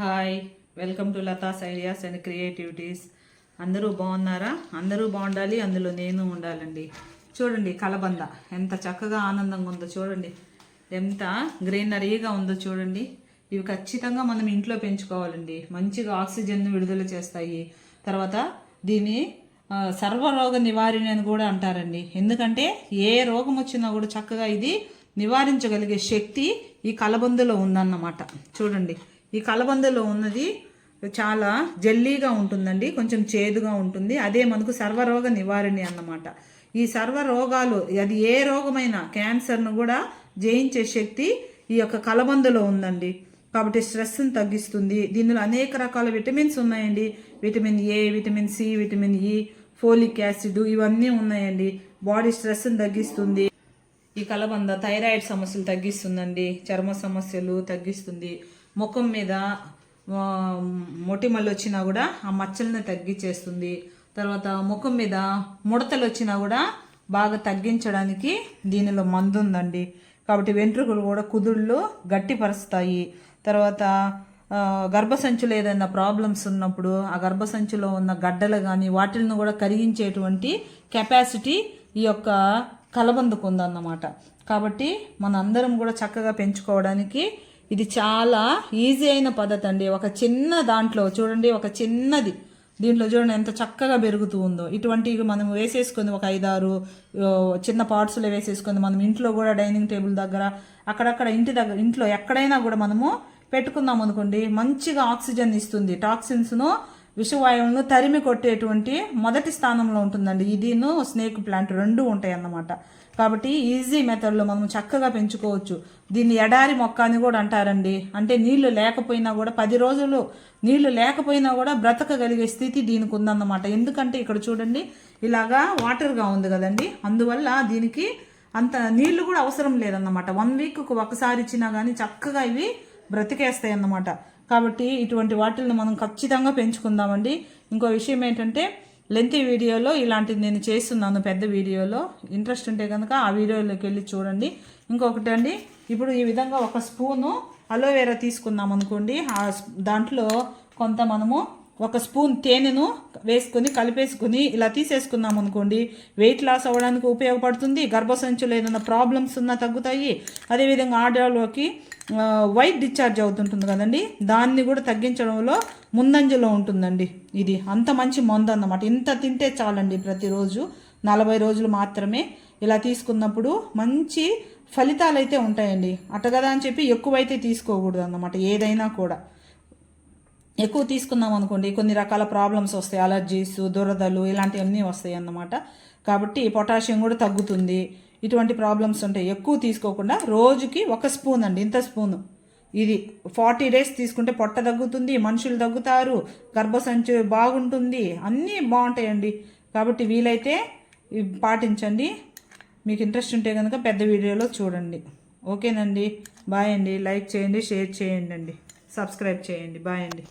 Hi welcome to Latha's ideas and creativities. అందరూ బాగున్నారా? అందరూ బాగుండాలి అందులో నేను ఉండాలండి. చూడండి కలబంద. ఎంత చక్కగా ఆనందంగా ఉందో చూడండి. ఎంత గ్రీనరీగా ఉందో చూడండి. ఇవి ఖచ్చితంగా మనం ఇంట్లో పెంచుకోవాలండి. మంచిగా ఆక్సిజన్ను విడుదల చేస్తాయి. తర్వాత దీన్ని సర్వరోగ నివారణ అని కూడా అంటారండి. ఎందుకంటే ఏ రోగం వచ్చినా కూడా చక్కగా ఇది నివారించగలిగే శక్తి ఈ కలబందులో ఉందన్నమాట. చూడండి. ఈ కలబందలో ఉన్నది చాలా జల్లీగా ఉంటుందండి కొంచెం చేదుగా ఉంటుంది. అదే మనకు సర్వరోగ నివారణి అన్నమాట. ఈ సర్వ రోగాలు అది ఏ రోగమైనా క్యాన్సర్ను కూడా జయించే శక్తి ఈ యొక్క కలబందలో ఉందండి. కాబట్టి స్ట్రెస్ని తగ్గిస్తుంది. దీనిలో అనేక రకాల విటమిన్స్ ఉన్నాయండి. Vitamin A vitamin C vitamin E folic acid ఇవన్నీ ఉన్నాయండి. బాడీ స్ట్రెస్ని తగ్గిస్తుంది. ఈ కలబంద థైరాయిడ్ సమస్యలు తగ్గిస్తుందండి. చర్మ సమస్యలు తగ్గిస్తుంది. ముఖం మీద మొటిమలు వచ్చినా కూడా ఆ మచ్చలను తగ్గించేస్తుంది. తర్వాత ముఖం మీద ముడతలు వచ్చినా కూడా బాగా తగ్గించడానికి దీనిలో మందు ఉందండి. కాబట్టి వెంట్రుకలు కూడా కుదుళ్ళు గట్టిపరుస్తాయి. తర్వాత గర్భసంచులో ఏదైనా ప్రాబ్లమ్స్ ఉన్నప్పుడు ఆ గర్భసంచులో ఉన్న గడ్డలు కానీ వాటిని కూడా కరిగించేటువంటి కెపాసిటీ ఈ యొక్క కలబందుకు ఉందన్నమాట కాబట్టి మన అందరం కూడా చక్కగా పెంచుకోవడానికి ఇది చాలా ఈజీ అయిన పద్ధతి అండి ఒక చిన్న దాంట్లో చూడండి ఒక చిన్నది. దీంట్లో చూడండి ఎంత చక్కగా పెరుగుతూ ఉందో. ఇటువంటివి మనం వేసేసుకుంది ఒక ఐదారు చిన్న పార్ట్స్లో వేసేసుకుంది మనం ఇంట్లో కూడా డైనింగ్ టేబుల్ దగ్గర అక్కడక్కడ ఇంటి దగ్గర ఇంట్లో ఎక్కడైనా కూడా మనము పెట్టుకుందాం అనుకోండి మంచిగా ఆక్సిజన్ ఇస్తుంది. టాక్సిన్స్ను విషవాయువులను తరిమి కొట్టేటువంటి మొదటి స్థానంలో ఉంటుందండి. ఇదిను స్నేక్ ప్లాంట్ రెండు ఉంటాయి అన్నమాట కాబట్టి ఈజీ మెథడ్లో మనం చక్కగా పెంచుకోవచ్చు. దీన్ని ఎడారి మొక్క అని కూడా అంటారండి. అంటే నీళ్ళు లేకపోయినా కూడా పది రోజులు నీళ్ళు లేకపోయినా కూడా బ్రతకగలిగే స్థితి దీనికి ఉందన్నమాట ఎందుకంటే ఇక్కడ చూడండి ఇలాగా వాటర్గా ఉంది కదండి. అందువల్ల దీనికి అంత నీళ్ళు కూడా అవసరం లేదన్నమాట. వన్ వీక్కు ఒకసారి ఇచ్చినా కానీ చక్కగా ఇవి బ్రతికేస్తాయి అన్నమాట కాబట్టి ఇటువంటి వాటిని మనం ఖచ్చితంగా పెంచుకుందామండి. ఇంకో విషయం ఏంటంటే లెంతీ వీడియోలో ఇలాంటిది నేను చేస్తున్నాను పెద్ద వీడియోలో. ఇంట్రెస్ట్ ఉంటే కనుక ఆ వీడియోలోకి వెళ్ళి చూడండి. ఇంకొకటి అండి ఇప్పుడు ఈ విధంగా ఒక స్పూను అలోవెరా తీసుకున్నాం అనుకోండి. ఆ దాంట్లో కొంత మనము ఒక స్పూన్ తేనెను వేసుకొని కలిపేసుకుని ఇలా తీసేసుకున్నాం అనుకోండి. వెయిట్ లాస్ అవ్వడానికి ఉపయోగపడుతుంది. గర్భసంచులు ఏదైనా ప్రాబ్లమ్స్ ఉన్నా తగ్గుతాయి. అదేవిధంగా ఆడలోకి వైట్ డిశ్చార్జ్ అవుతుంటుంది కదండి. దాన్ని కూడా తగ్గించడంలో ముందంజలో ఉంటుందండి ఇది. అంత మంచి మందు అన్నమాట. ఇంత తింటే చాలండి ప్రతిరోజు. నలభై రోజులు మాత్రమే ఇలా తీసుకున్నప్పుడు మంచి ఫలితాలు అయితే ఉంటాయండి. అట్టగదా అని చెప్పి ఎక్కువైతే తీసుకోకూడదు అన్నమాట ఏదైనా కూడా. ఎక్కువ తీసుకున్నాం అనుకోండి కొన్ని రకాల ప్రాబ్లమ్స్ వస్తాయి. అలర్జీస్ దురదలు ఇలాంటివన్నీ వస్తాయి అన్నమాట. కాబట్టి పొటాషియం కూడా తగ్గుతుంది. ఇటువంటి ప్రాబ్లమ్స్ ఉంటాయి ఎక్కువ తీసుకోకుండా రోజుకి ఒక స్పూన్ అండి ఇంత స్పూను. ఇది ఫార్టీ డేస్ తీసుకుంటే పొట్ట తగ్గుతుంది మనుషులు తగ్గుతారు గర్భసంచి బాగుంటుంది అన్నీ బాగుంటాయండి. కాబట్టి వీలైతే పాటించండి. మీకు ఇంట్రెస్ట్ ఉంటే కనుక పెద్ద వీడియోలో చూడండి. ఓకేనండి. బాయ్ అండి. లైక్ చేయండి షేర్ చేయండి అండి. సబ్స్క్రైబ్ చేయండి. బాయ్ అండి.